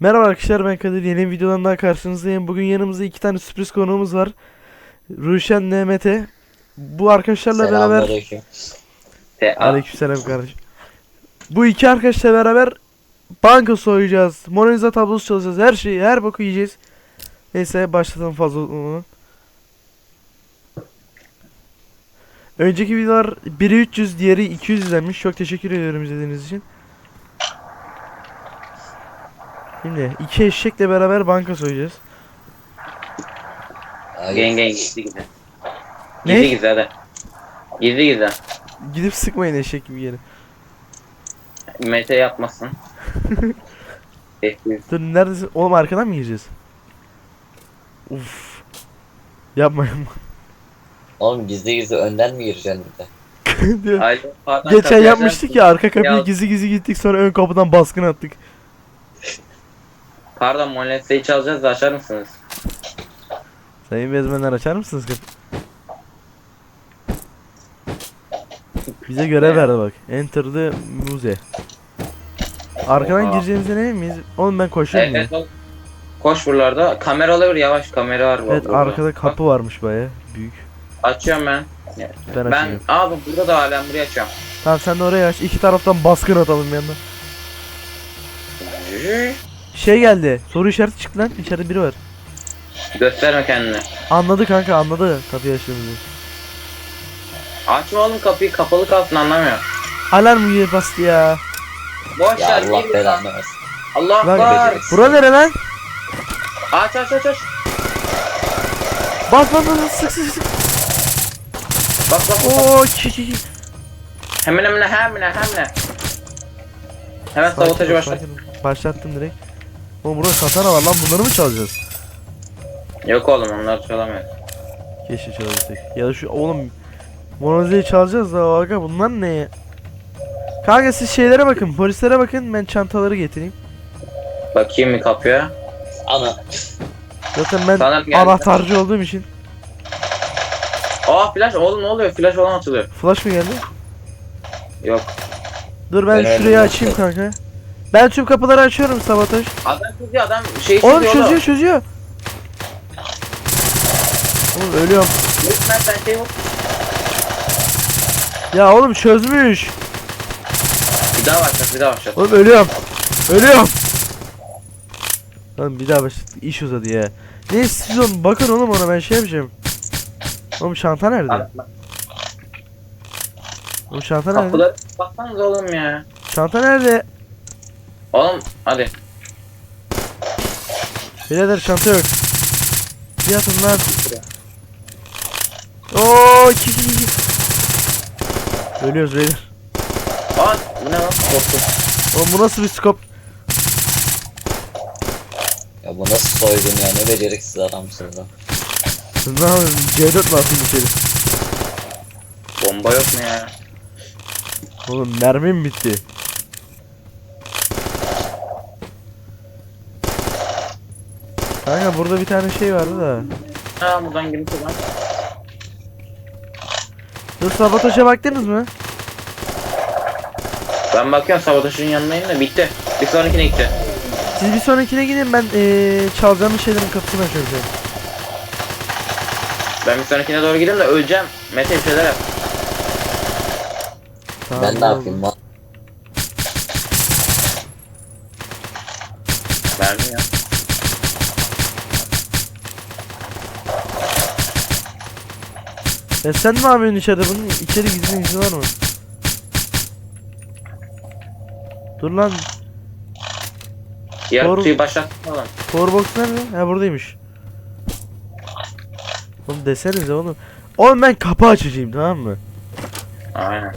Merhaba arkadaşlar ben Kadir yeni videodan daha karşınızdayım. Bugün yanımızda iki tane sürpriz konuğumuz var. Ruşen Nemete. Bu arkadaşlarla beraber Selamünaleyküm. Te a- Aleykümselam kardeşim. Bu iki arkadaşla beraber banka soyacağız. Mona Lisa tablosu çalışacağız. Her şeyi, her boku yiyeceğiz. Neyse başlatalım fazla uzatmadan. Önceki videolar biri 300, diğeri 200 izlenmiş. Çok teşekkür ediyorum izlediğiniz için. Şimdi iki eşekle beraber banka soyacağız. Gen gen gizli gizli. Ne? Gizli gizli hadi. Gizli gizli. Gidip sıkmayın eşek gibi yere. Mete yapmasın. Dur neredesin? Oğlum arkadan mı gireceğiz? Uf. Yapma yapma. Oğlum gizli gizli önden mi gireceksin bir de? Diyor. Geçen kapıyı yapmıştık ya arka kapıya Ya- gizli gizli gittik sonra ön kapıdan baskın attık. Pardon Molese'yi çalacağız da açar mısınız? Sayın bezmenler açar mısınız? Bize görev verdi bak. Enter the müze. Arkadan Oha. gireceğimizden emin miyiz? Oğlum ben koşuyorum Evet, ya. evet. Koş buralarda. Kamera olabilir yavaş kamera var. Evet burada. arkada kapı varmış baya büyük. Açıyorum ben. Ben, Ben abi burada da halen buraya açıyorum. Tamam sen de oraya aç. İki taraftan baskın atalım yandan. Şey geldi. Soru işareti çıktı lan. İçeride biri var. Gösterme kendini. Anladı kanka anladı kapıyı açtığımızı. Açma oğlum kapıyı kapalı kalsın anlamıyor. Alarm gibi bastı ya. Boş Ya ver Allah gir belanı lan. versin. Allah Lan var. beceriksiz. Bura nere lan? Aç aç aç aç. Bas bas bas sık sık sık. Bak bak bak. Oo ki ki ki. Hemen hemen hemen hemen. Hemen sabotajı başlat. sakin ol. Başlattım direkt. Oğlum burada katana var lan bunları mı çalacağız? Yok oğlum onlar çalamıyor. Keşke çalabilsek. Ya da şu oğlum Monoza'yı çalacağız da aga bunlar ne ya? Kanka siz şeylere bakın polislere bakın ben çantaları getireyim. Bakayım mı kapıya? Ana. Zaten ben Sana geldi. anahtarcı olduğum için. Aa flash oğlum ne oluyor? Flash falan atılıyor. Flash mı geldi? Yok. Dur ben Ben şurayı açayım kanka. Ben tüm kapıları açıyorum sabotaj. Adam çözüyor adam şey Oğlum çözüyor çözüyor çözüyor. Oğlum ölüyorum. Lütfen sen şey vur. Ya oğlum çözmüş. Bir daha başlat bir daha başlat. Oğlum ölüyorum. Ölüyorum. Lan bir daha başladı. İş uzadı ya. Neyse siz oğlum bakın oğlum ona ben şey yapacağım. Oğlum çanta nerede? Abi, Oğlum çanta nerede? Kapıları baksanız oğlum ya. Çanta nerede? Oğlum hadi. Birader çanta yok. Bir atın lan. Oo ki ki ki. Ölüyoruz beyler. Aa bu ne lan? Korktum. Oğlum bu nasıl bir skop? Ya bu nasıl soygun ya ne beceriksiz adamsınız lan. Ne yapayım? C4 mi atayım içeri? Bomba yok mu ya? Oğlum mermim bitti. Kanka burada bir tane şey vardı da. Ha buradan girmiş lan. Dur sabotaja baktınız mı? Ben bakıyorum sabotajın yanındayım da bitti. Bir sonrakine gitti. Siz bir sonrakine gidin ben ee, çalacağımız şeylerin kapısını açıyorum. Ben bir sonrakine doğru gideyim de öleceğim. Mete bir şeyler yap. Tamam, ben ne oldu. yapayım lan? Verdim ya. Ya sen ne yapıyorsun içeride bunun içeri gizli gizli var mı? Dur lan kutuyu başlattım oğlum. powerbox nerede? Ha buradaymış. Oğlum desenize oğlum. Oğlum ben kapı açacağım tamam mı? Aynen.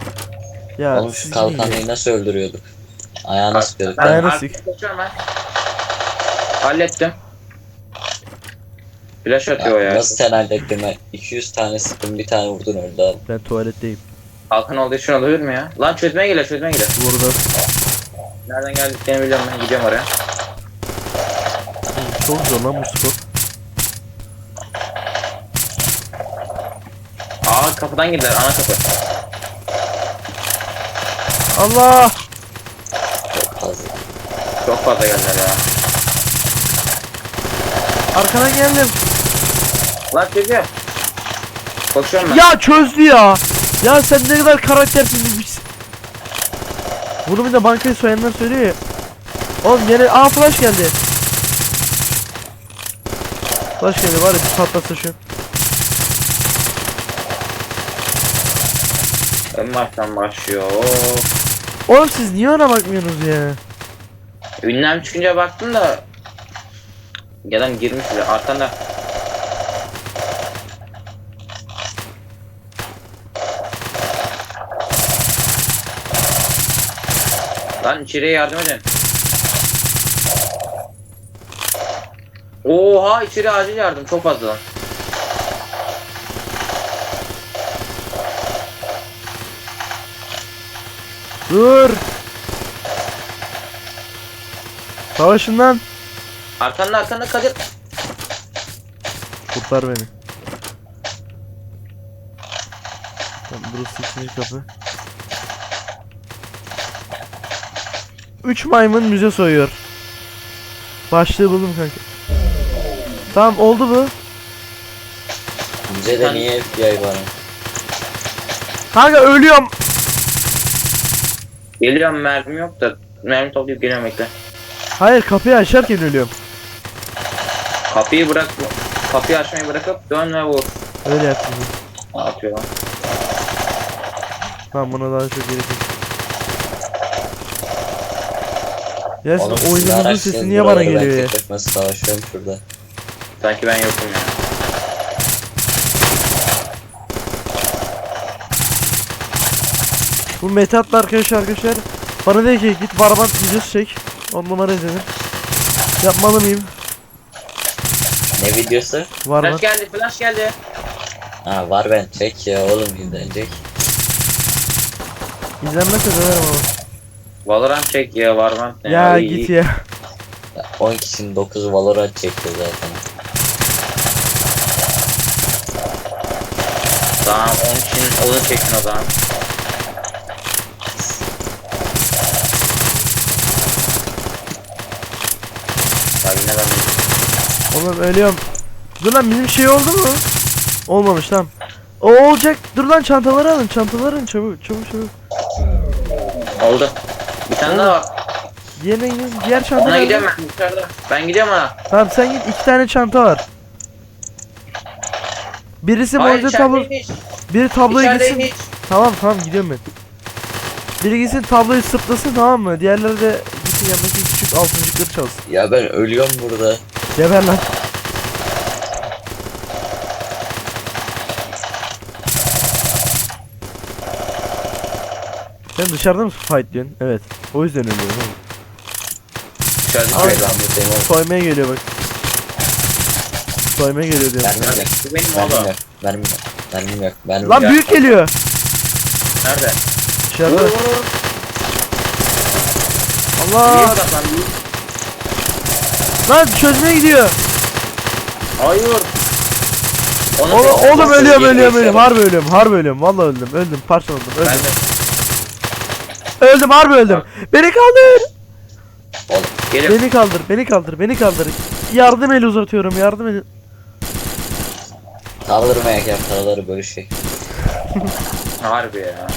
Ya Oğlum şu siz kalkanlıyı nasıl öldürüyorduk? Ayağına sıkıyorduk. Ben arkaya sık. Hallettim. Flash atıyor Ya, ya. nasıl sen hallettin ben? 200 tane sıktım bir tane vurdun öldü abi. Ben tuvaletteyim. Halkın olduğu için olabilir mi ya? Lan çözmeye geliyor çözmeye geliyor. Burada. Nereden geldiklerini biliyorum ben gidiyorum oraya. Çok zor lan bu skop. Aa kapıdan girdiler ana kapı. Allah! Çok fazla. Çok fazla geldiler ya. Arkadan geldim. Lan çocuğum. Koşuyorum ben. Ya çözdü ya. Ya sen ne kadar karaktersiz bir. Bunu bir de bankayı soyanlar söylüyor ya. Oğlum yine aa flash geldi. Flash geldi var ya bir patlasa şu. En baştan başlıyor. Oğlum siz niye ona bakmıyorsunuz ya? Ünlem çıkınca baktım da Adam girmiş bile arkanda Lan içeriye yardım edin Oha içeri acil yardım çok fazla lan Dur. Savaşın lan. Arkanda arkanda Kadir Kurtar beni. Tamam, burası ikinci kapı. Üç maymun müze soyuyor. Başlığı buldum kanka. Tamam oldu bu. Bize de niye FBI var? Kanka ölüyorum. Geliyorum mermim yok da Mermi toplayıp geliyorum bekle Hayır kapıyı açarken ölüyorum. Kapıyı bırak Kapıyı açmayı bırakıp dön ve vur Öyle yaptım. ben. Ne yapıyor lan Tamam buna daha çok gerek Ya Oğlum, sizin siz oyununuzun araştırın, sesi niye bana buraları ben geliyor ya? tek başıma savaşıyorum şurada. Sanki ben yokum ya Bu Metat'la arkadaş arkadaşlar bana dedi ki git baraban videosu çek. On numara izledim. Yapmalı mıyım? Ne videosu? Var mı? Flash geldi flash geldi Ha var ben çek ya oğlum izlenecek. İzlenmezse dönerim ama. Valorant çek ya Valorant ne Ya git ya. Ya 10 kişinin 9 Valorant çekti zaten. Tamam onun için onu çekin o zaman Ya yine ben Oğlum ölüyorum. Dur lan bizim şey oldu mu? Olmamış tamam. O olacak. Dur lan çantaları alın. Çantaları alın çabuk çabuk çabuk. oldu Tane daha var Diğerine. Diğer Ona çantaları gidiyorum ben dışarıda Ben gidiyorum ona Tamam sen git. iki tane çanta var. Birisi Hayır monitör tablo. içerideymiş Biri tabloya gitsin. İçerideymiş Tamam tamam gidiyorum ben. Biri gitsin tabloyu sıplasın tamam mı? Diğerleri de gitsin yanındaki küçük altıncıkları çalsın. Ya ben ölüyorum burada. Geber lan. Sen dışarıda mısın fight diyorsun? Evet. O yüzden ölüyorum oğlum. Dışarıda buradayım oğlum. Soymaya geliyor bak. Soymaya geliyor diyorum. Mermim yok. Bu benim oğlum yok. Mermim yok. Mermim Lan büyük geliyor. Nerede? Dışarıda. vur vur Niye Allah. odaklandın? Lan çözmeye gidiyor. Hayır Onu Oğlum, oğlum ölüyorum ölüyorum tek- ölüyorum. Harbi ölüyorum. Harbi ölüyorum. Vallahi öldüm. Öldüm. Parçaladım. Ben Öldüm. de Öldüm harbi öldüm. Beni kaldır. gelip Beni kaldır. Beni kaldır. Beni kaldır. Yardım eli uzatıyorum. Yardım eli. Kaldırmayak ya paraları bölüşecek. harbi ya.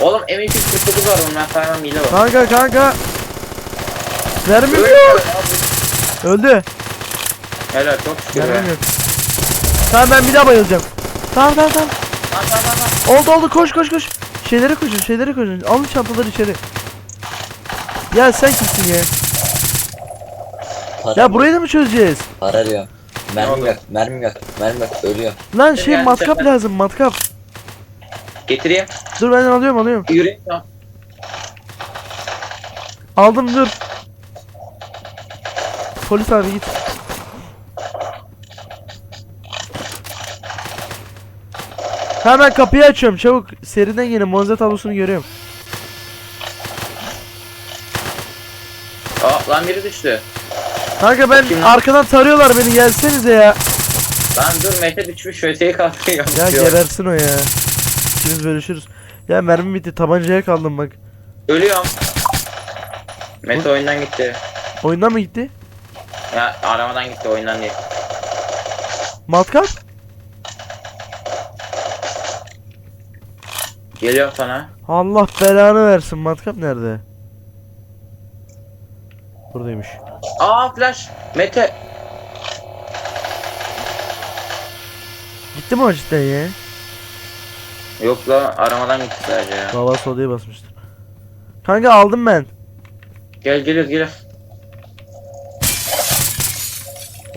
Oğlum M2 49 var onun ben saymam hile var. Kanka kanka. Ya, Öldü. Helal çok şükür. Tamam ben bir daha bayılacağım. Tamam tamam tamam. Oldu oldu koş koş koş. Şeylere koşun şeylere koşun. Alın çantaları içeri. Ya sen kimsin ya? Para Ya burayı da mı çözeceğiz? Para. Mermim oldu? yok. Mermim yok. Mermim yok. Ölüyor. Lan şey Yani matkap sefer- lazım matkap. Getireyim. Dur ben alıyorum alıyorum. Yürüyeyim tamam. Aldım dur. Polis abi git. Hemen kapıyı açıyorum çabuk. Seriden gelin Monza tablosunu görüyorum. Aa lan biri düştü. Kanka ben Bakayım arkadan tarıyorlar beni gelsenize ya. Lan dur Mete düşmüş öteyi kalkıyor. Ya gebersin o ya. İkimiz bölüşürüz. Ya mermi bitti tabancaya kaldım bak. Ölüyorum. Mete oyundan gitti. Oyundan mı gitti? Ya aramadan gitti oyundan değil. Matkap? Geliyor sana. Allah belanı versin. Matkap nerede? Buradaymış. Aa flash. Mete. Gitti mi o cidden ya? Yok la aramadan gitti sadece ya. Babası odaya basmıştır. Kanka aldım ben. Gel geliyoruz geliyoruz.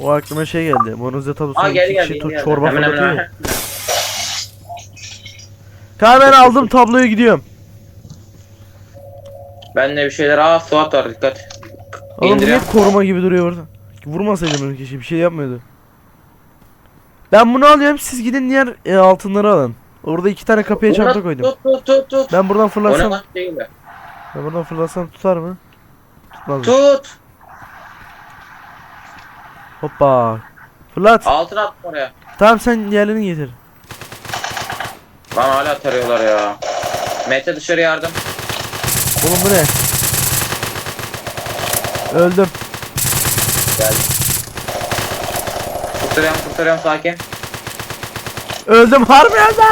O aklıma şey geldi. Monoze tablosuna Aa iki geldi kişi geldi. to- geldi. çorba Hemen, hemen, fırlatıyor ya. hemen. Kanka ben aldım tabloyu gidiyorum. Ben de bir şeyler. Aa Suat var dikkat. Oğlum bu niye İndiriyorum. koruma gibi duruyor orada? Vurmasaydım öyle kişi bir şey yapmıyordu. Ben bunu alıyorum siz gidin diğer e, altınları alın. Orada iki tane kapıya çanta koydum. Tut tut tut tut. Ben buradan O ne fırlatsam, lan değil mi? ben buradan fırlatsam tutar mı? Tutmaz. mı? Tut. Hoppa. Fırlat. Altına attım oraya. Tamam sen diğerlerini getir. Lan hala tarıyorlar ya. Mete dışarı yardım. Oğlum bu ne? Öldüm. Geldi. Kurtarıyorum kurtarıyorum sakin. Öldüm harbi öldüm.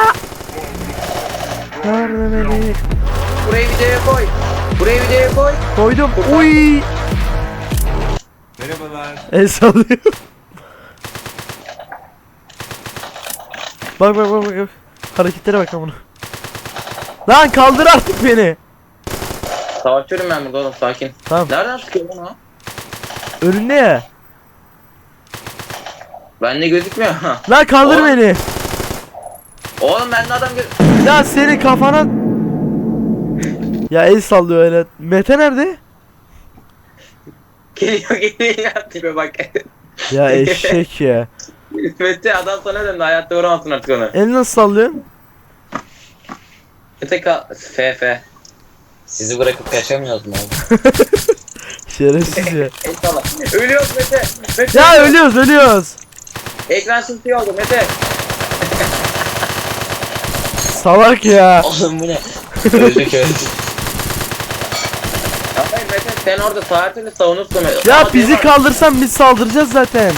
Yardım beni. Burayı videoya koy. Burayı videoya koy. Koydum. Kurtar. Uy. Merhabalar. El sallıyor. bak bak bak bak. Hareketlere bak amına. Lan kaldır artık beni. Savaşıyorum ben burada oğlum sakin. Tamam. Nereden sıkıyor lan o? Önünde ya. Bende gözükmüyor. Lan kaldır Oğlum. beni. oğlum bende adam göz... Ya senin kafana. Ya el sallıyor öyle. Mete nerede? Geliyor geliyor tipe bak. Ya eşek ya. Mete adam sana döndü hayatta vuramazsın artık onu. El nasıl sallıyorsun? Mete kal... F F. Sizi bırakıp kaçamıyoruz mu abi? Şerefsiz ya. Ölüyoruz Mete. Mete ya ölüyor. ölüyoruz ölüyoruz. Ekran simsiye oldu Mete. Salak ya. Oğlum bu ne? öldük öldük. Hayır Mete sen orada sağ türlü savunursun. Ya Ama bizi kaldırsan biz saldıracağız zaten.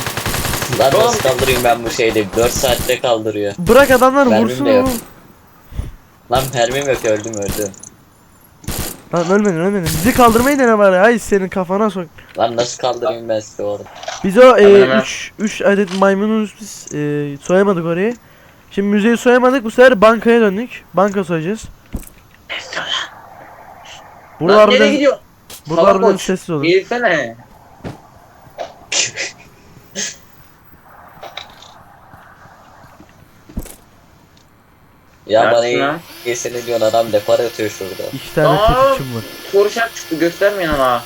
Lan Oğlum. nasıl kaldırayım ben bu şeyde? 4 saatte kaldırıyor. Bırak adamlar Mermim vursun de yok. oğlum. Lan mermim yok öldüm öldüm. Lan ölmedin ölmedin. Bizi kaldırmayı dene bari. Ay senin kafana sok. Lan nasıl kaldırayım ben sizi orada? Biz o Hemen hemen. 3 3 adet maymunuz biz e, soyamadık orayı. Şimdi müzeyi soyamadık bu sefer bankaya döndük. Banka soyacağız. Lan Buralar nereye biraz, gidiyor? buralar Salak biraz koç. sessiz olun. Gelsene. Ya bana lan? iyi iyisini diyorsun adam depar atıyor şurada. İki tane Aa! tetikçim var. Koruşak çıktı göstermeyin ona.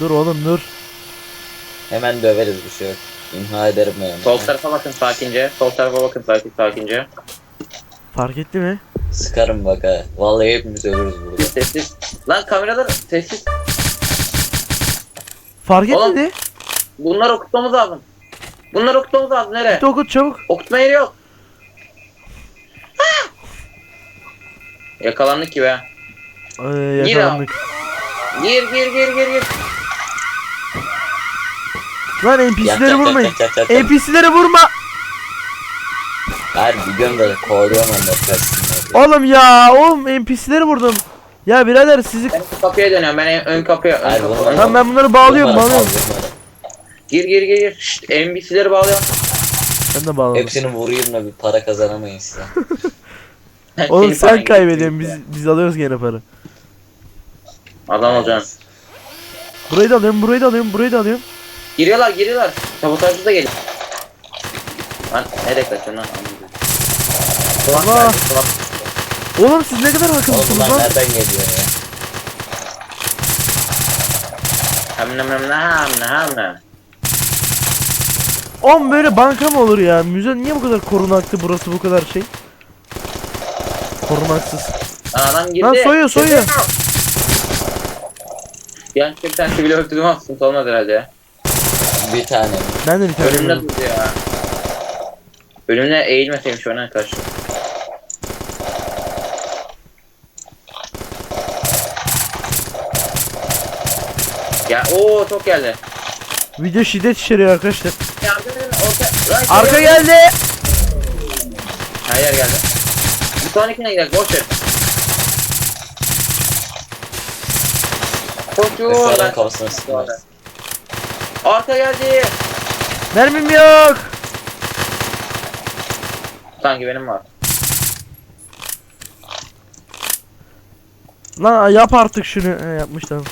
Dur oğlum dur. Hemen döveriz bir şey yok. İmha ederim ben. Sol tarafa bakın sakince. Sol tarafa bakın sakin sakince. Fark etti mi? Sıkarım bak ha. Vallahi hepimiz ölürüz burada. Sessiz. Lan kameralar sessiz. Fark Oğlum. etmedi. Bunları okutmamız lazım. Bunları okutmamız lazım. Nereye? Git okut çabuk. Okutma yeri yok. Yakalandık gibi ha. Ee, yakalandık. Gir gir gir gir gir. Lan NPC'leri vurmayın. NPC'leri vurma. Hayır biliyorum da kovalıyorum onları. Oğlum ya oğlum NPC'leri vurdum. Ya birader sizi... Ben kapıya dönüyorum. Ben en- ön kapıya. Ön Hayır, kapıya. ön Tamam ben bunları bağlıyorum vurma. Gir gir gir gir. Şşt NBC'leri bağlıyorum. Ben de bağladım. Hepsini vurayım da bir para kazanamayın size. Oğlum sen kaybediyorsun biz biz alıyoruz gene para. Adam olacaksın. Burayı da alıyorum burayı da alıyorum burayı da alıyorum. Giriyorlar giriyorlar. Sabotajcı da geliyor. Lan nereye kaçıyorsun lan? Kulak Allah. geldi kulak. Oğlum siz ne kadar Oğlum akıllısınız lan. nereden geliyor ya? Hem nem nem nem nem nem. Oğlum böyle banka mı olur ya? Müze niye bu kadar korunaklı burası bu kadar şey? Korunaksız. Lan adam girdi. Lan soyuyor, soyuyor. Yanlışlıkla bir tane sivili öldürdüm ama sıkıntı olmaz herhalde ya. Bir tane. Ben de bir tane Ölümde vurdum. durdu ya. Ölümle eğilmeseymiş ona karşı. Ya oo çok geldi. Video şiddet içeriyor arkadaşlar. Yardım edin orta. Lan Arka geldi. Her yer geldi. Sonrakine gidelim boş ver. Koşuyor Esra'nın lan. kafasına sıkmaz. Arka geldi. Mermim yok. Sanki benim var. Lan yap artık şunu. He, yapmış tamam.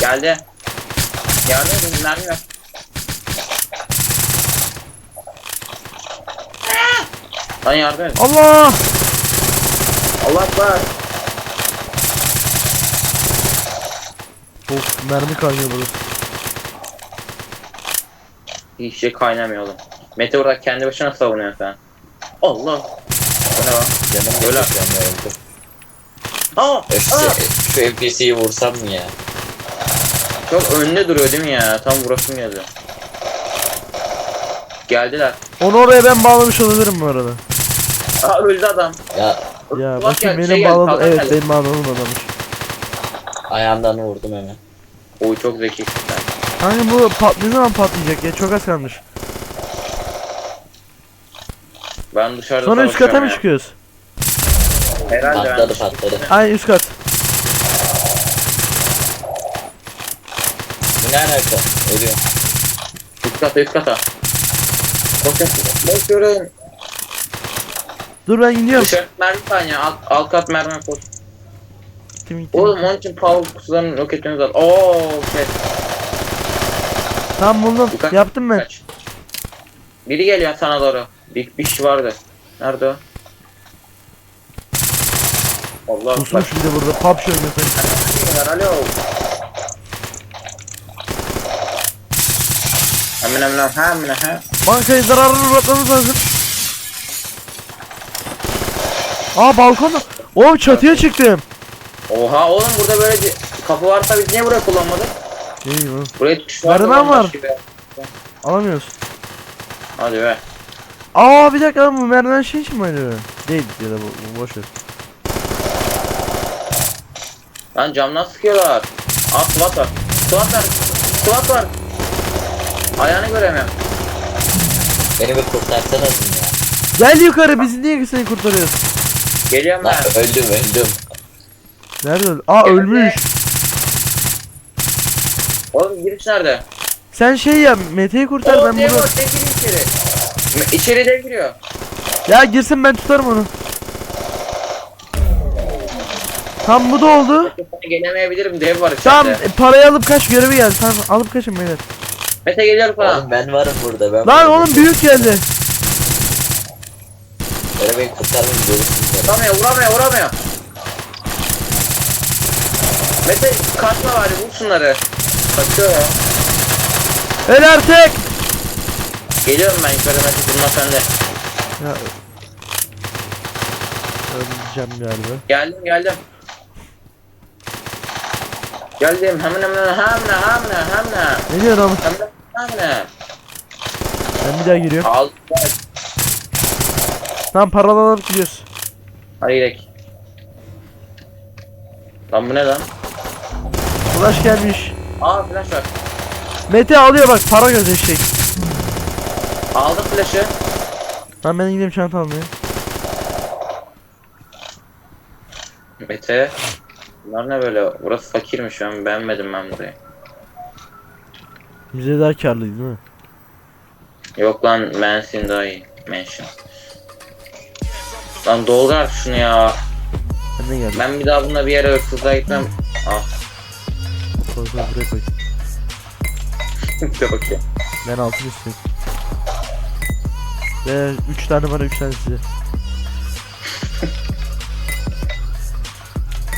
Geldi. Edin mermi yok. Lan yardım edin. Allah. Allah akbar. Of mermi kaynıyor burada. Hiç şey kaynamıyor oğlum. Mete orada kendi başına savunuyor sen. Allah. Bu ne lan? Canım Öyle. böyle öldü. Aa, Ya şu, aa. şu NPC'yi vursam mı ya? Çok önde duruyor değil mi ya? Tam burası yazıyor. Geldiler. Onu oraya ben bağlamış olabilirim bu arada. Aa öldü adam. Ya Ya bakayım geldi, benim şey bağladım. kalkan Evet geldi. benim bağladığım adammış. ayağımdan vurdum hemen. Oy çok zeki sen. Hani bu pat ne zaman patlayacak ya? Çok az kalmış. Ben dışarıda Sonra üst kata mı savaşıyorum çıkıyoruz? ya. Herhalde Patladı ben patladı. Ay üst kat. Bu ne alaka? Ölüyor. üst kata üst kata. Bakın bakıyorum. Dur ben iniyorum. Dışarı mermi saniye alt, alt kat mermi koş. Gittim, gittim. Oğlum onun için power kutularının roketini at. Oo şey. Tamam buldum. Dikkat- Yaptım ben. Kaç. Biri geliyor sana doğru. Bir, bir kişi vardı. Nerede o? Allah bak. Pusmuş bir de burada. PUBG oynuyor. Alo. Hemen hemen hemen hemen. Bankaya zararını uğratmamız lazım. Aa balkonda. Oğlum çatıya çıktım. Oha oğlum burada böyle bir kapı varsa biz niye burayı kullanmadık? İyi mi? Buraya tuş var. Merdiven var. Alamıyoruz. Hadi be. Aa bir dakika lan bu merdiven şey için mi acaba? Değil ya da bu, bu boş ver. Lan camdan sıkıyorlar. Aa SWAT var. SWAT var. SWAT var. Ayağını göremiyorum. Beni bir kurtarsanız ya? Gel yukarı biz niye seni kurtarıyoruz? Geliyorum Lan ben. öldüm öldüm. Nerede öldü? Aa Geldi. ölmüş. Oğlum giriş nerede? Sen şey ya Mete'yi kurtar Oo ben dev bunu. Dev giriyor içeri. Me- İçeri dev giriyor. Ya girsin ben tutarım onu. Tam bu da oldu. Gelemeyebilirim. Dev var içeride. Tamam e, parayı alıp kaç görevi geldi. Tamam alıp kaçın beyler. Mete geliyor falan. Oğlum ben varım burada ben Lan varım. oğlum büyük geldi. Böyle beni kurtarmayın görürsünüz. Vuramıyor vuramıyor vuramıyor. Mete kaçma bari vur şunları. Kaçıyor ya. Öl artık. Geliyorum ben yukarı Mete durma sende. Ya. Öleceğim galiba. Geldim geldim. Geldim hemen hemen hemen hemen hemen Ne diyor adam? hemen hemen. Ben bir daha giriyorum. Al. Tamam paralı alıp gidiyoruz. Hadi gidelim. Lan bu ne lan? Ulaş gelmiş. Aa flash var. Mete alıyor bak para göz eşek. Aldım flash'ı. Lan ben gideyim çanta almaya. Mete. Bunlar ne böyle? Burası fakirmiş ben beğenmedim ben burayı. Bize daha karlıydı değil mi? Yok lan Mansion daha iyi. Mansion. Lan artık şunu ya. Ben de geldim. Ben bir daha bununla bir yere hırsızlığa gitmem. Ah. Koy koy buraya koy. Bir bakayım. Ben altın istiyorum. Ve 3 tane var 3 tane size.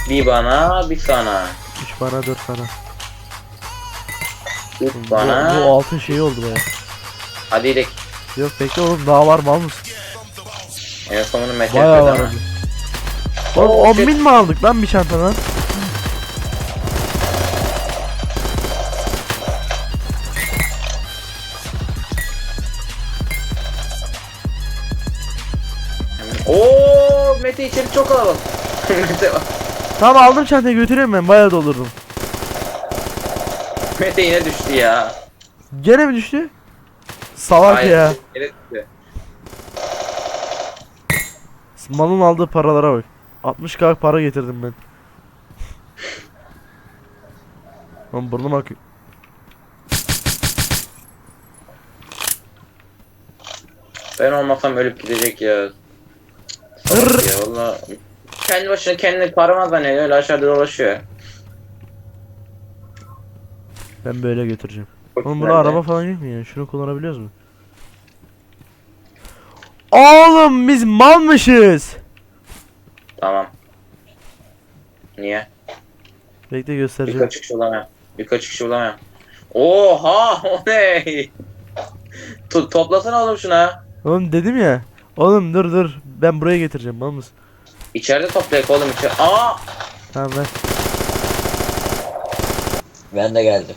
Bir bana bir sana. 3 bana 4 sana. Üç Bu, bana. bu altın şeyi oldu baya. Hadi gidelim. Yok bekle oğlum daha var mal mısın? En sonunu Mete Bayağı yapıyor var ama. hadi. Oğlum Oh, 10 shit. bin mi aldık lan bir çantadan? Oo Mete içeri çok kalabalık. Mete bak. Tamam aldım çantayı götürüyorum ben bayağı doldurdum. Mete yine düştü ya. Gene mi düştü? Salak Hayır, ya. yine düştü. Malın aldığı paralara bak. 60k para getirdim ben. Lan burnum akıyor. Ben olmasam ölüp gidecek ya. Salak ya valla. Kendi başına kendini paramaz hani öyle aşağıda dolaşıyor. Ben böyle götüreceğim. Oğlum burada araba falan yok mu ya? Şunu kullanabiliyoruz mu? Oğlum biz malmışız. Tamam. Niye? Bekle göstereceğim. kaç kişi bulamıyorum. Bir kaç kişi bulamıyorum. Oha o ne? To toplasana oğlum şuna. Oğlum dedim ya. Oğlum dur dur. Ben buraya getireceğim mal mısın? İçeride toplayak oğlum içeri. Aa! Tamam ben. Ben de geldim.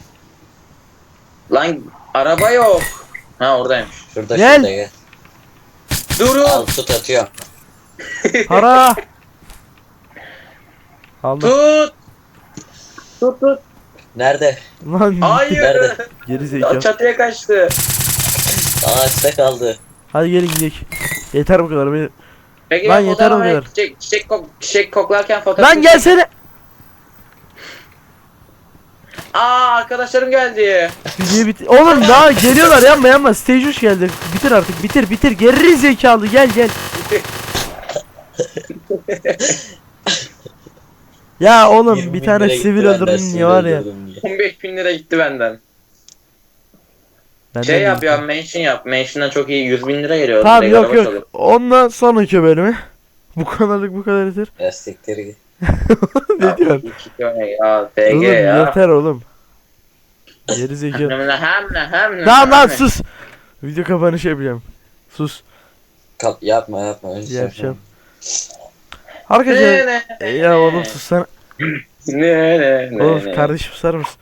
Lan araba yok. Ha oradaymış. Şurada Gel. şurada gel. Durun. Al tut atıyorum. Para. Aldım. Tut. Tut tut. Nerede? Lan Hayır. Nerede? geri zekalı. Çatıya kaçtı. Ağaçta kaldı. Hadi gelin gidelim. Yeter bu kadar. Beni... Peki Lan ben yeter o fotoğrafı kadar. çiçek, çiçek, kok çiçek koklarken fotoğraf Lan gelsene. Aa arkadaşlarım geldi. Video bit. Oğlum daha geliyorlar yanma yanma. Stage 3 geldi. Bitir artık bitir bitir. Geri zekalı gel gel. Ya oğlum 20 bir bin tane lira gitti sivil benden, öldürdün sivil ya var ya. öldürdüm diye. 15 bin lira gitti benden. Benden şey de yap ya mention yap. Mention'dan çok iyi 100 bin lira geliyor. Tamam Direkt yok yok. çalıyor. Ondan sonraki bölümü. Bu kadarlık bu kadar yeter. Ya siktir git. ne diyorsun? İki tane ya. TG Oğlum ya. yeter oğlum. Geri zekalı. Hem ne hem ne lan ne. sus. Video kapanışı yapacağım. Sus. Kap yapma yapma. Önce sen Yapacağım. Arkadaşlar. E, ya oğlum sus sen. Ne ne ne. Oğlum kardeşim susar mısın?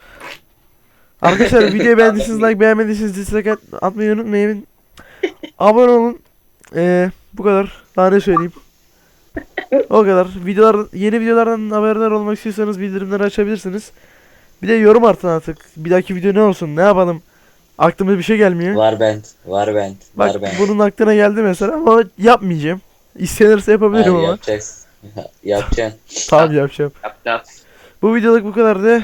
Arkadaşlar videoyu beğendiyseniz like beğenmediyseniz dislike at- atmayı unutmayın. Abone olun. Ee, bu kadar. Daha ne söyleyeyim? O kadar. Videolar yeni videolardan haberdar olmak istiyorsanız bildirimleri açabilirsiniz. Bir de yorum atın artık. Bir dahaki video ne olsun? Ne yapalım? Aklıma bir şey gelmiyor. Var bent. Var bent. Bak Var bent. bunun aklına geldi mesela ama yapmayacağım. İstenirse yapabilirim Hayır, ama. yapacaksın. Yapacaksın. Tamam yapacağım. Yapacağız. Bu videoluk bu kadardı.